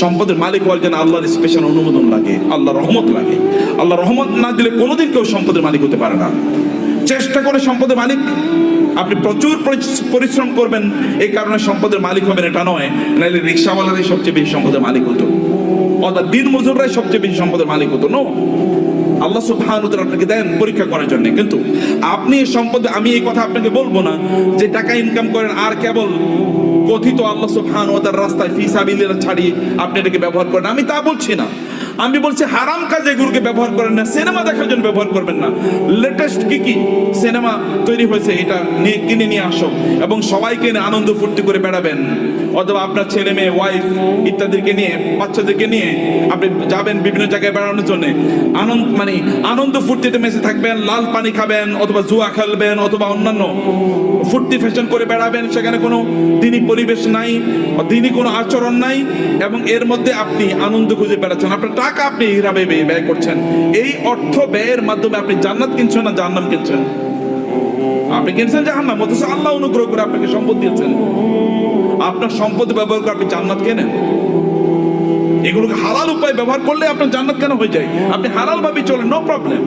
সম্পদের মালিক হওয়ার জন্য আল্লাহর স্পেশাল অনুমোদন লাগে আল্লাহ রহমত লাগে। আল্লাহ রহমত না দিলে কোনোদিন কেউ সম্পদের মালিক হতে পারে না। চেষ্টা করে সম্পদের মালিক। আপনি প্রচুর পরিশ্রম করবেন, এই কারণে সম্পদের মালিক হবেন এটা নয় নাহলে রিক্সাওয়ালারাই সবচেয়ে বেশি সম্পদের মালিক হতো। অর্থাৎ দিন মজুররাই সবচেয়ে বেশি সম্পদের মালিক হতো নো আল্লাহ সুবহানাহু ওয়া আপনাকে দেন পরীক্ষা করার জন্য। কিন্তু আপনি এই সম্পদে আমি এই কথা আপনাকে বলব না যে টাকা ইনকাম করেন আর কেবল কথিত আল্লাহ সুবহান ওদের রাস্তায় ফি আবিলের ছাড়িয়ে আপনি এটাকে ব্যবহার করেন। আমি তা বলছি না। আমি বলছি হারাম কাজে এগুলোকে ব্যবহার করেন না। সিনেমা দেখার জন্য ব্যবহার করবেন না। লেটেস্ট কি কি? সিনেমা তৈরি হয়েছে, এটা নিয়ে কিনে নিয়ে আসো এবং সবাইকে নিয়ে আনন্দ ফুর্তি করে বেড়াবেন। অথবা আপনার ছেলে মেয়ে ওয়াইফ ইত্যাদিকে নিয়ে, বাচ্চাদেরকে নিয়ে আপনি যাবেন বিভিন্ন জায়গায় বেড়ানোর জন্য। আনন্দ মানে আনন্দ ফুর্তিতে মেসে থাকবেন, লাল পানি খাবেন, অথবা জুয়া খেলবেন, অথবা অন্যান্য ফুর্তি ফ্যাশন করে বেড়াবেন। সেখানে কোনো দিনই পরিবেশ নাই, দিনই কোনো আচরণ নাই এবং এর মধ্যে আপনি আনন্দ খুঁজে বেড়াচ্ছেন। আপনার টাকা আপনি এইভাবে ব্যয় করছেন। এই অর্থ ব্যয়ের মাধ্যমে আপনি জান্নাত কিনছেন না জাহান্নাম কিনছেন? আপনি কিনছেন জাহান্নাম, অথচ আল্লাহ অনুগ্রহ করে আপনাকে সম্পদ দিয়েছেন। আপনার সম্পদ ব্যবহার করে আপনি জান্নাত কেনেন? এগুলোকে হালাল উপায় ব্যবহার করলে আপনার জান্নাত কেন হয়ে যায়? আপনি হালাল ভাবে চলেন নো প্রবলেম